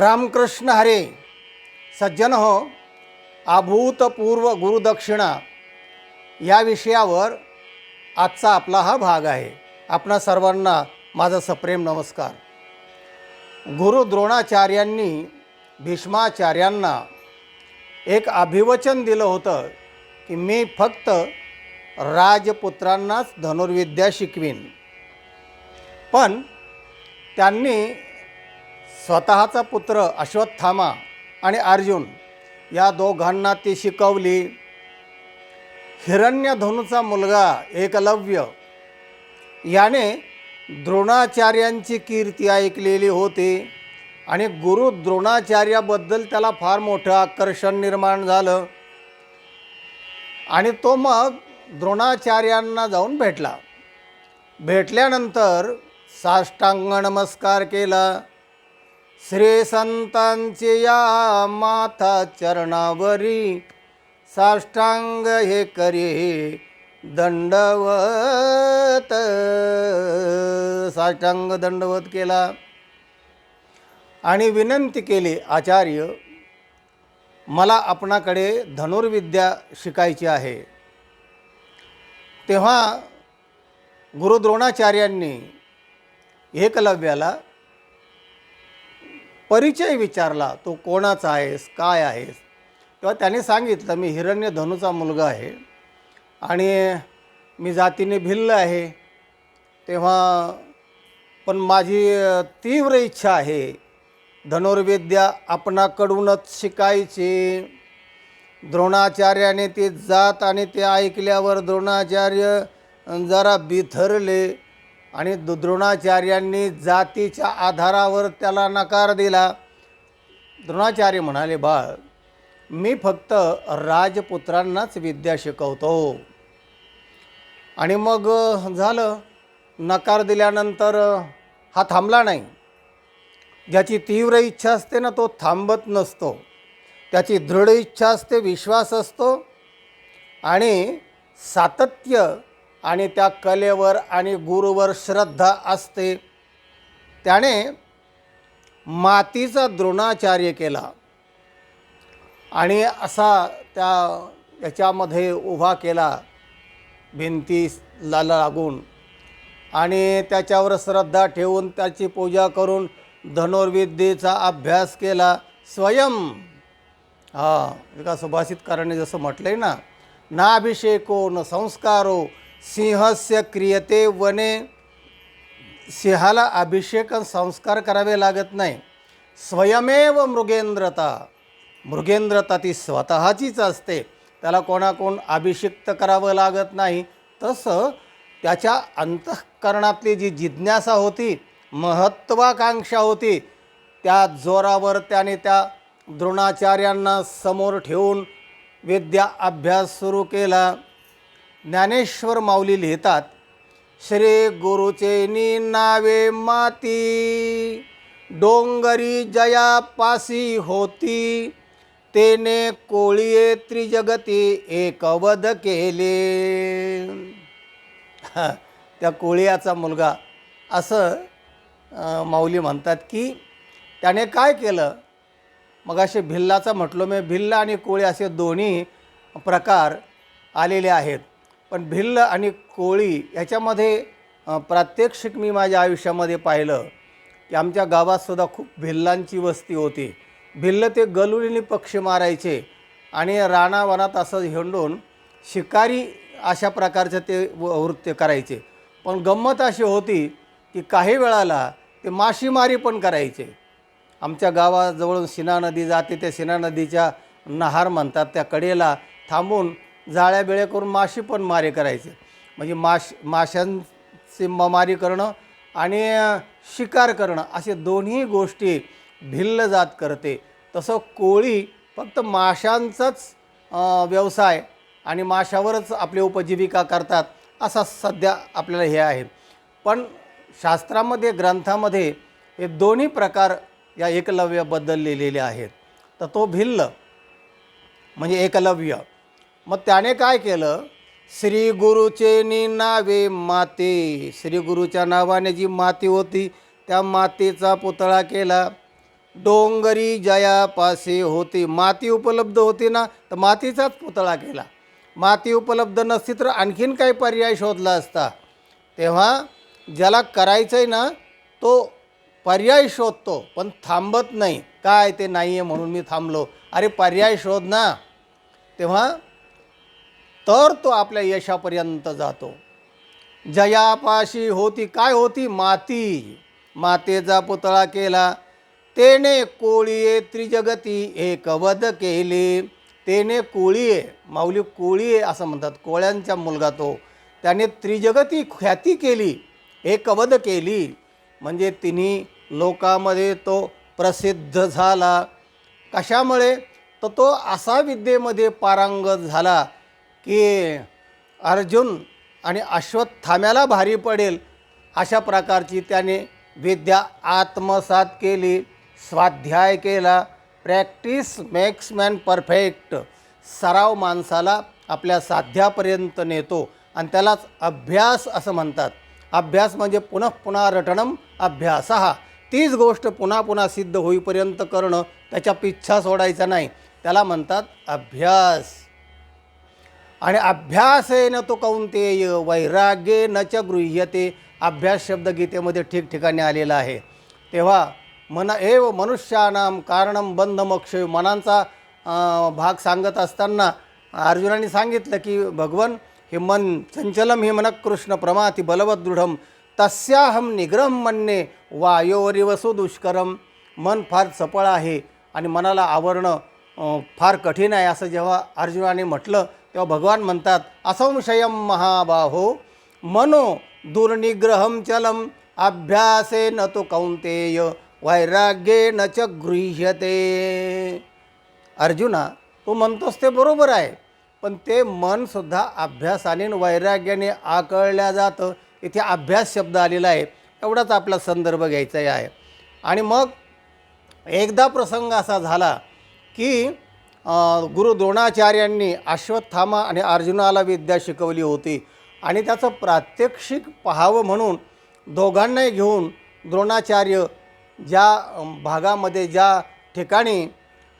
रामकृष्ण हरे सज्जन हो अभूतपूर्व गुरुदक्षिणा या विषयावर आजचा आपला हा भाग आहे. आपणा सर्वांना माझा सप्रेम नमस्कार. गुरु द्रोणाचार्यांनी भीष्माचार्यांना एक अभिवचन दिलं होतं की मी फक्त राजपुत्रांनाच धनुर्विद्या शिकवीन. पण त्यांनी स्वतःचा पुत्र अश्वत्थामा आणि अर्जुन या दोघांना ती शिकवली. हिरण्यधनुचा मुलगा एकलव्य. याने द्रोणाचार्यांची कीर्ती ऐकलेली होती आणि गुरु द्रोणाचार्याबद्दल त्याला फार मोठं आकर्षण निर्माण झालं. आणि तो मग द्रोणाचार्यांना जाऊन भेटला. भेटल्यानंतर साष्टांग नमस्कार केला. श्री संतांचे या माथा चरणावरी साष्टांग हे करी दंडवत. साष्टांग दंडवत केला. आणि विनंती केली आचार्य मला आपणाकडे धनुर्विद्या शिकायची आहे. तेव्हा गुरुद्रोणाचार्यांनी एकलव्याला परिचय विचारला तो कोणाचा आहेस? काय आहेस? तेव्हा त्याने सांगितलं मी हिरण्यधनुचा मुलगा आहे आणि मी जातीने भिल्ल आहे. तेव्हा पण माझी तीव्र इच्छा आहे. धनुर्विद्या आपणाकडूनच शिकायची. द्रोणाचार्याने ते जात आणि ते ऐकल्यावर द्रोणाचार्य जरा बिथरले. आणि द्रोणाचार्यांनी जातीच्या आधारावर त्याला नकार दिला. द्रोणाचार्य म्हणाले बाळ मी फक्त राजपुत्रांनाच विद्या शिकवतो. आणि मग झालं. नकार दिल्यानंतर हा थांबला नाही. ज्याची तीव्र इच्छा असते ना तो थांबत नसतो. त्याची दृढ इच्छा असते विश्वास असतो. आणि सातत्य आणि त्या कलेवर आणि गुरुवर श्रद्धा असते. त्याने मातीचा द्रोणाचार्य केला. आणि असा त्या याच्यामध्ये उभा केला. भिंतीला लागून. आणि त्याच्यावर श्रद्धा ठेवून त्याची पूजा करून धनुर्विद्येचा अभ्यास केला. स्वयं. हा एका सुभाषितकारांनी जसं म्हटलं आहे ना नाभिषेको न संस्कारो सिंहस्य क्रियते वने। सिंहाला अभिषेक संस्कार करावे लागत नाही। स्वयमेव मृगेंद्रता। मृगेंद्रता ती स्वतःचीच असते। त्याला कोणाकोण अभिषिक्त करावं लागत नाही। तसं त्याच्या अंतःकरणातली जी जिज्ञासा होती महत्त्वाकांक्षा होती त्या जोरावर त्याने त्या द्रोणाचार्यांना समोर ठेवून विद्या अभ्यास सुरू केला। ज्ञानेश्वर माऊली लिहितात श्री गुरुचे नी नावे माती डोंगरी जया पासी होती तेने कोळीये त्रिजगती एकवध केले. त्या कोळियाचा मुलगा असं माऊली म्हणतात की त्याने काय केलं? मग असे भिल्लाचं म्हटलो मी भिल्ल आणि कोळी असे दोन्ही प्रकार आलेले आहेत. पण भिल्ल आणि कोळी याच्यामध्ये प्रात्यक्षिक मी माझ्या आयुष्यामध्ये पाहिलं की आमच्या गावातसुद्धा खूप भिल्लांची वस्ती होती. भिल्ल ते गलुलीने पक्षी मारायचे आणि रानावनात असं हिंडून शिकारी अशा प्रकारचं ते व- वृत्य करायचे. पण गंमत अशी होती की काही वेळाला ते मासेमारी पण करायचे. आमच्या गावाजवळून सिना नदी जाते त्या सिना नदीच्या नहार म्हणतात त्या कडेला थांबून जाळ्या बिळ्या करून माशी पण मारे करायचे. म्हणजे माश माशांची म- मारी करणं आणि शिकार करणं असे दोन्ही गोष्टी भिल्ल जात करते. तसं कोळी फक्त माशांचाच व्यवसाय आणि माशावरच आपली उपजीविका करतात असा सध्या आपल्याला हे आहे. पण शास्त्रामध्ये ग्रंथामध्ये हे दोन्ही प्रकार या एकलव्याबद्दल लिहिलेले आहेत. तर तो भिल्ल म्हणजे एकलव्य मग त्याने काय केलं? श्री गुरुचे नी नावे माते. श्री गुरुच्या नावाने जी माती होती त्या मातेचा पुतळा केला. डोंगरी जयापाशी होती. माती उपलब्ध होती ना तर मातीचाच पुतळा केला. माती उपलब्ध नसती तर आणखीन काही पर्याय शोधला असता. तेव्हा ज्याला करायचं आहे ना तो पर्याय शोधतो पण थांबत नाही. काय ते नाही आहे म्हणून मी थांबलो. अरे पर्याय शोध ना. तेव्हा तर तो आपल्या यशापर्यंत जातो. जयापाशी होती काय होती? माती. मातेचा पुतळा केला. तेने कोळीये त्रिजगती एक वध केले. तेने कोळीये माऊली कोळीये असं म्हणतात. कोळ्यांचा मुलगा तो. त्याने त्रिजगती ख्याती केली एक वध केली. म्हणजे तिन्ही लोकामध्ये तो प्रसिद्ध झाला. कशामुळे? तर तो असा विद्येमध्ये पारंगत झाला. की अर्जुन आणि अश्वत्थाम्याला भारी पडेल अशा प्रकारची त्याने विद्या आत्मसात केली स्वाध्याय केला प्रॅक्टिस मेक्स मॅन परफेक्ट सराव माणसाला आपल्या साध्यापर्यंत नेतो आणि त्यालाच अभ्यास असं म्हणतात. अभ्यास म्हणजे पुनः पुन्हा रटणम अभ्यास. हा तीच गोष्ट पुन्हा पुन्हा सिद्ध होईपर्यंत करणं त्याच्या पिच्छा सोडायचा नाही. त्याला म्हणतात अभ्यास. आणि अभ्यासेन तो कौंतेय वैराग्ये न च गृह्यते अभ्यास शब्द गीतेमध्ये ठिकठिकाणी आलेला आहे. तेव्हा मन एव मनुष्यानाम कारणम बंधमोक्ष मनांचा भाग सांगत असताना अर्जुनाने सांगितलं की भगवन हे मन चंचलम हे मन कृष्ण प्रमाती बलवत तस्याहम निग्रहम म्हणणे वायोरिवसु दुष्करम मन फार चपळ आहे आणि मनाला आवरणं फार कठीण आहे असं जेव्हा अर्जुनाने म्हटलं तेव्हा भगवान म्हणतात असंशयम महाबाहो मनो दुर्निग्रहम चलम अभ्यासे न तो कौंतेय वैराग्ये न च गृह्यते. अर्जुना तू म्हणतोस ते बरोबर आहे पण ते मनसुद्धा अभ्यासाने वैराग्याने आकळल्या जातं. इथे अभ्यास शब्द आलेला आहे एवढाच आपला संदर्भ घ्यायचा आहे. आणि मग एकदा प्रसंग असा झाला की गुरु द्रोणाचार्यांनी अश्वत्थामा आणि अर्जुनाला विद्या शिकवली होती. आणि त्याचं प्रात्यक्षिक पाहावं म्हणून दोघांनाही घेऊन द्रोणाचार्य ज्या भागामध्ये ज्या ठिकाणी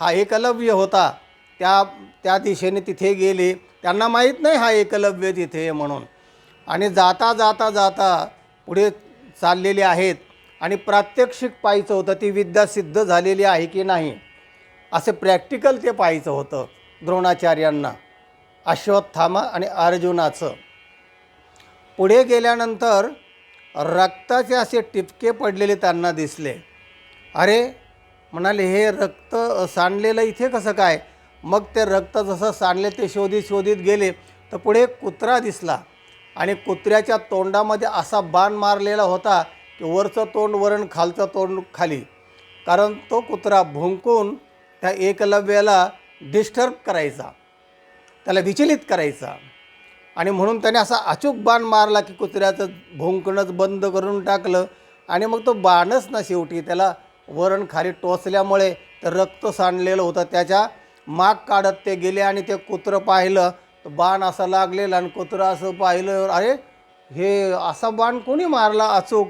हा एकलव्य होता त्या त्या दिशेने तिथे गेले. त्यांना माहीत नाही हा एकलव्य तिथे म्हणून. आणि जाता जाता जाता पुढे चाललेले आहेत. आणि प्रात्यक्षिक पाहायचं होतं ती विद्या सिद्ध झालेली आहे की नाही? असे प्रॅक्टिकल ते पाहायचं होतं द्रोणाचार्यांना. अश्वत्थामा आणि अर्जुनाचं. पुढे गेल्यानंतर रक्ताचे असे टिपके पडलेले त्यांना दिसले. अरे म्हणाले हे रक्त सांडलेलं इथे कसं काय? मग ते रक्त जसं सांडले ते शोधित शोधित गेले तर पुढे कुत्रा दिसला. आणि कुत्र्याच्या तोंडामध्ये असा बाण मारलेला होता की वरचं तोंड वरण खालचं तोंड खाली. कारण तो कुत्रा भुंकून त्या एकलव्याला डिस्टर्ब करायचा. त्याला विचलित करायचा. आणि म्हणून त्याने असा अचूक बाण मारला की कुत्र्याचं भुंकणंच बंद करून टाकलं आणि मग तो बाणच ना शेवटी त्याला वरण खाली टोचल्यामुळे तर रक्त सांडलेलं होतं. त्याच्या माग काढत ते गेले आणि ते कुत्रं पाहिलं. तर बाण असा लागलेला आणि कुत्रं असं पाहिलं. अरे हे असा बाण कोणी मारला अचूक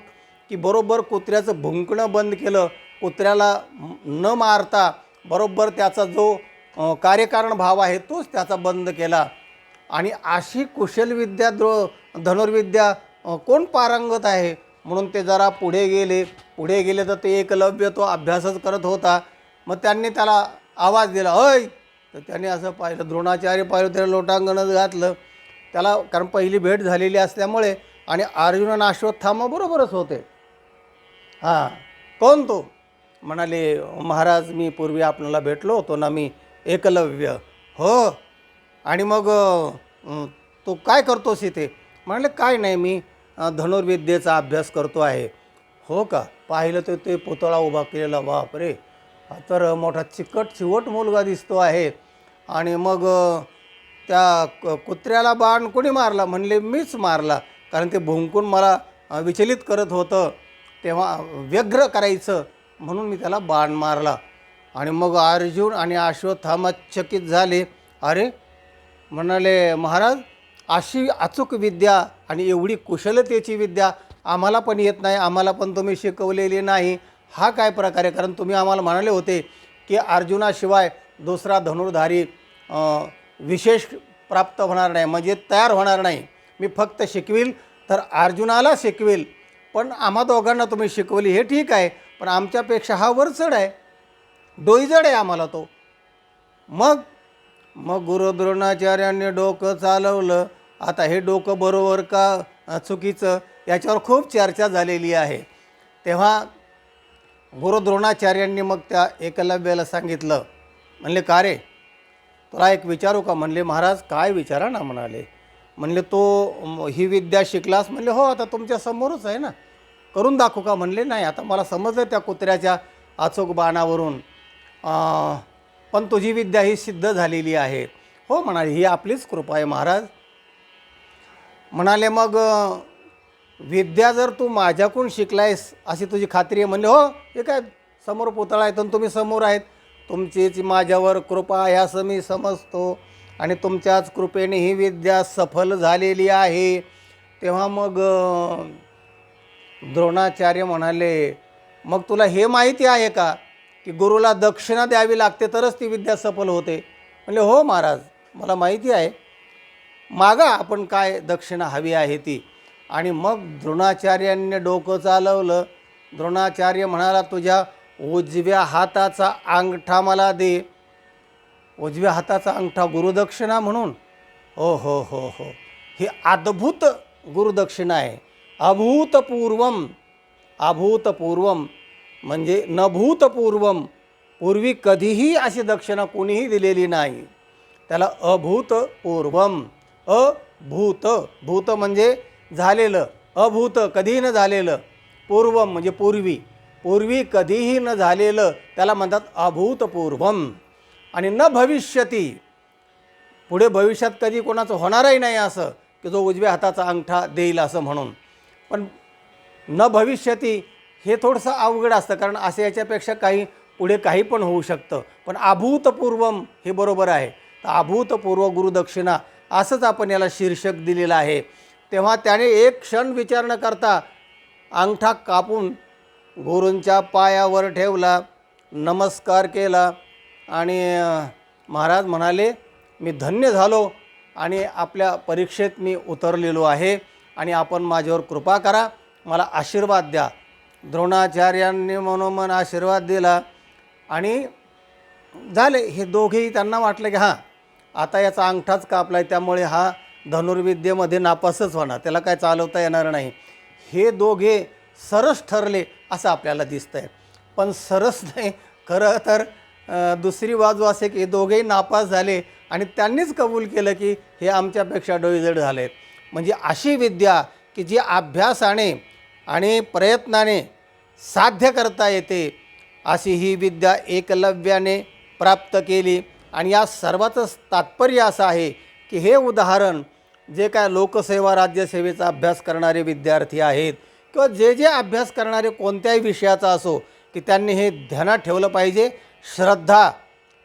की बरोबर कुत्र्याचं भुंकणं बंद केलं. कुत्र्याला न मारता बरोबर त्याचा जो कार्यकारण भाव आहे तोच त्याचा बंद केला. आणि अशी कुशलविद्या द्रो धनुर्विद्या कोण पारंगत आहे? म्हणून ते जरा पुढे गेले. पुढे गेले तर ते एकलव्य तो अभ्यासच करत होता. मग त्यांनी त्याला आवाज दिला अय तर त्याने असं पाहिलं द्रोणाचार्य पाहिलं त्याला लोटांगणच घातलं. त्याला कारण पहिली भेट झालेली असल्यामुळे आणि अर्जुन आणि अश्वत्थामा बरोबरच होते. हां. कोण तो? म्हणाले महाराज मी पूर्वी आपल्याला भेटलो होतो ना मी एकलव्य. हो? आणि मग तू तो काय करतोस इथे? म्हणाले काय नाही मी धनुर्विद्येचा अभ्यास करतो आहे. हो का? पाहिलं तर ते पुतळा उभा केलेला बापरे! तर मोठा चिकट चिवट मुलगा दिसतो आहे. आणि मग त्या क- कुत्र्याला बाण कोणी मारला? म्हणले मीच मारला कारण ते भुंकून मला विचलित करत होतं. तेव्हा व्यग्र करायचं. म्हणून मी त्याला बाण मारला. आणि मग अर्जुन आणि अश्वत्थामचकित झाले. अरे म्हणाले महाराज अशी अचूक विद्या आणि एवढी कुशलतेची विद्या आम्हाला पण येत नाही आम्हाला पण तुम्ही शिकवलेली नाही. हा काय प्रकार आहे? कारण तुम्ही आम्हाला म्हणाले होते की अर्जुनाशिवाय दुसरा धनुर्धारी विशेष प्राप्त होणार नाही म्हणजे तयार होणार नाही. मी फक्त शिकविल तर अर्जुनाला शिकवेल. पण आम्हा दोघांना तुम्ही शिकवली हे ठीक आहे पण आमच्यापेक्षा हा वरचढ आहे. डोईजड आहे आम्हाला तो. मग? मग गुरुद्रोणाचार्यांनी डोकं चालवलं. आता हे डोकं बरोबर का चुकीचं याच्यावर खूप चर्चा झालेली आहे. तेव्हा गुरुद्रोणाचार्यांनी मग त्या एकलव्याला सांगितलं. म्हणले का रे? तुला एक विचारू का? म्हणले महाराज काय विचारा ना म्हणाले. म्हणले तो ही विद्या शिकलास? म्हणले हो आता तुमच्या समोरच आहे ना. करून दाखवू का? म्हणले नाही आता मला समजलं त्या कुत्र्याच्या अचूक बाणावरून पण तुझी विद्या ही सिद्ध झालेली आहे. हो म्हणाले ही आपलीच कृपा आहे महाराज. म्हणाले मग विद्या जर तू माझ्याकडून शिकलायस अशी तुझी खात्री आहे? म्हणले हो हे काय समोर पुतळा आहे तर तुम्ही समोर आहेत. तुमचीच माझ्यावर कृपा आहे असं मी समजतो. आणि तुमच्याच कृपेने ही विद्या सफल झालेली आहे. तेव्हा मग द्रोणाचार्य म्हणाले मग तुला हे माहिती आहे का की गुरुला दक्षिणा द्यावी लागते तरच ती विद्या सफल होते? म्हणजे हो महाराज मला माहिती आहे. मागा आपण काय दक्षिणा हवी आहे ती. आणि मग द्रोणाचार्यांनी डोकं चालवलं. द्रोणाचार्य म्हणाला तुझ्या उजव्या हाताचा अंगठा मला दे. उजव्या हाताचा अंगठा गुरुदक्षिणा म्हणून. ओ हो हो हो. ही अद्भुत गुरुदक्षिणा आहे. अभूतपूर्वम अभूतपूर्वम म्हणजे नभूतपूर्वम. पूर्वी कधीही अशी दक्षिणा कोणीही दिलेली नाही. त्याला अभूतपूर्वम अभूत भूत म्हणजे झालेलं अभूत कधीही न झालेलं. पूर्वम म्हणजे पूर्वी. पूर्वी कधीही न झालेलं त्याला म्हणतात अभूतपूर्वम. आणि न भविष्यती. पुढे भविष्यात कधी कोणाचं होणारही नाही असं की जो उजव्या हाताचा अंगठा देईल असं म्हणून. पण न भविष्यती हे थोडंसं अवघड असतं कारण असं याच्यापेक्षा काही पुढे काही पण होऊ शकतं. पण अभूतपूर्वम हे बरोबर आहे. तर अभूतपूर्व गुरुदक्षिणा असंच आपण याला शीर्षक दिलेलं आहे. तेव्हा त्याने एक क्षण विचार न करता अंगठा कापून गुरूंच्या पायावर ठेवला नमस्कार केला आणि महाराज म्हणाले मी धन्य झालो आणि आपल्या परीक्षेत मी उतरलेलो आहे आणि आपण माझ्यावर कृपा करा. मला आशीर्वाद द्या. द्रोणाचार्यांनी मनोमन आशीर्वाद दिला आणि झाले. हे दोघेही त्यांना वाटलं की हां आता याचा अंगठाच कापला आहे त्यामुळे हा धनुर्विद्येमध्ये नापासच होणार. त्याला काय चालवता येणार नाही. हे दोघे सरस ठरले असं आपल्याला दिसतं आहे पण सरस नाही. खरं तर दुसरी बाजू असे की दोघेही नापास झाले आणि त्यांनीच कबूल केलं की हे आमच्यापेक्षा डोईजड झाले म्हणजे अशी विद्या की जी अभ्यासाने आणि प्रयत्नाने साध्य करता येते अशी ही विद्या एकलव्याने प्राप्त केली. आणि या सर्वाचंच तात्पर्य असं आहे की हे उदाहरण जे काय लोकसेवा राज्यसेवेचा अभ्यास करणारे विद्यार्थी आहेत किंवा जे जे अभ्यास करणारे कोणत्याही विषयाचा असो की त्यांनी हे ध्यानात ठेवलं पाहिजे श्रद्धा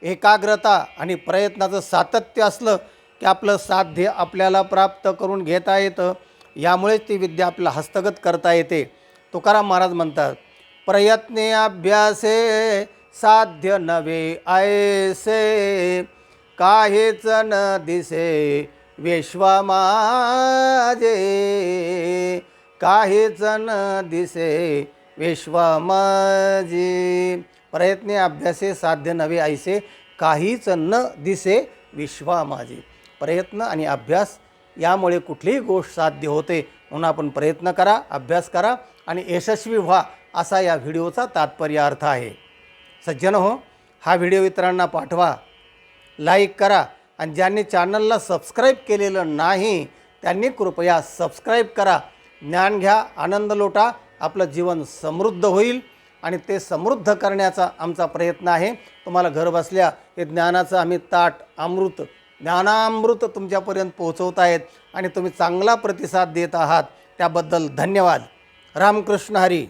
एकाग्रता आणि प्रयत्नाचं सातत्य असलं की आपलं साध्य आपल्याला प्राप्त करून घेता येतं. यामुळेच ती विद्या आपल्याला हस्तगत करता येते. तुकाराम महाराज म्हणतात प्रयत्ने अभ्यासे साध्य नवे ऐसे काहीच न दिसे विश्वमाजे काहीच न दिसे विश्वमाजी प्रयत्ने अभ्यासे साध्य नवे ऐसे काहीच न दिसे विश्वा माझे प्रयत्न आणि अभ्यास यामुळे कुठलीही गोष्ट साध्य होते म्हणून आपण प्रयत्न करा अभ्यास करा आणि यशस्वी व्हा असा या व्हिडिओचा तात्पर्य अर्थ आहे. सज्जन हो हा व्हिडिओ इतरांना पाठवा लाईक करा आणि ज्यांनी चॅनलला सबस्क्राईब केलेलं नाही त्यांनी कृपया सबस्क्राईब करा. ज्ञान घ्या आनंद लोटा आपलं जीवन समृद्ध होईल. आणि ते समृद्ध करण्याचा आमचा प्रयत्न आहे. तुम्हाला घर बसल्या हे ज्ञानाचं आम्ही ताट अमृत ज्ञानामृत तुमच्यापर्यंत पोहोचवत आहेत आणि तुम्ही चांगला प्रतिसाद देत आहात. त्याबद्दल धन्यवाद. रामकृष्ण हरी.